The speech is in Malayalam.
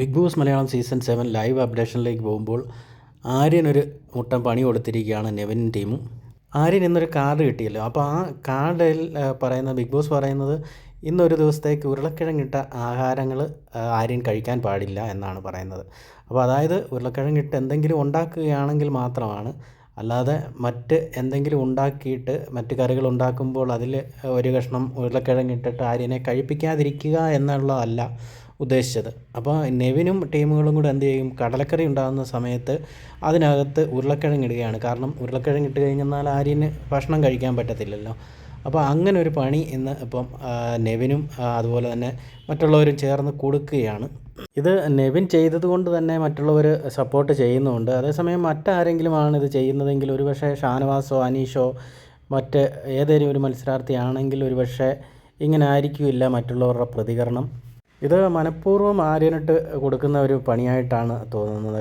Bigg Boss Malayalam season seven live അപ്ഡേഷനിലേക്ക് പോകുമ്പോൾ ആര്യൻ ഒരു മുട്ടൻ പണി കൊടുത്തിരിക്കുകയാണ് നെവിൻ ടീമും. ആര്യൻ ഇന്നൊരു കാർഡ് കിട്ടിയല്ലോ. അപ്പോൾ ആ കാർഡിൽ പറയുന്ന ബിഗ് ബോസ് പറയുന്നത് ഇന്നൊരു ദിവസത്തേക്ക് ഉരുളക്കിഴങ്ങിട്ട ആഹാരങ്ങൾ ആര്യൻ കഴിക്കാൻ പാടില്ല എന്നാണ് പറയുന്നത്. അപ്പോൾ അതായത് ഉരുളക്കിഴങ്ങിട്ട് എന്തെങ്കിലും ഉണ്ടാക്കുകയാണെങ്കിൽ മാത്രമാണ്. അല്ലാതെ മറ്റ് എന്തെങ്കിലും ഉണ്ടാക്കിയിട്ട് മറ്റ് കറികൾ ഉണ്ടാക്കുമ്പോൾ അതിൽ ഒരു കഷ്ണം ഉരുളക്കിഴങ്ങിട്ടിട്ട് ആര്യനെ കഴിപ്പിക്കാതിരിക്കുക എന്നുള്ളതല്ല. ഉദ്ദേശിച്ചത്. അപ്പോൾ നെവിനും ടീമുകളും കൂടെ എന്ത് ചെയ്യും? കടലക്കറി ഉണ്ടാകുന്ന സമയത്ത് അതിനകത്ത് ഉരുളക്കിഴങ്ങ് ഇടുകയാണ്. കാരണം ഉരുളക്കിഴങ്ങ് ഇട്ട് കഴിഞ്ഞാൽ ആര്യന് ഭക്ഷണം കഴിക്കാൻ പറ്റത്തില്ലല്ലോ. അപ്പോൾ അങ്ങനെ ഒരു പണി ഇന്ന് ഇപ്പം നെവിനും അതുപോലെ തന്നെ മറ്റുള്ളവരും ചേർന്ന് കൊടുക്കുകയാണ്. ഇത് നെവിൻ ചെയ്തത് കൊണ്ട് തന്നെ മറ്റുള്ളവർ സപ്പോർട്ട് ചെയ്യുന്നുണ്ട് അതേസമയം മറ്റാരെങ്കിലും ആണ് ഇത് ചെയ്യുന്നതെങ്കിൽ ഒരു പക്ഷേ ഷാനവാസോ അനീഷോ മറ്റ് ഏതെങ്കിലും ഒരു മത്സരാർത്ഥിയാണെങ്കിൽ ഒരു പക്ഷേ ഇങ്ങനെ ആയിരിക്കില്ല മറ്റുള്ളവരുടെ പ്രതികരണം. ഇത് മനഃപൂർവം ആര്യനിട്ട് കൊടുക്കുന്ന ഒരു പണിയായിട്ടാണ് തോന്നുന്നത്.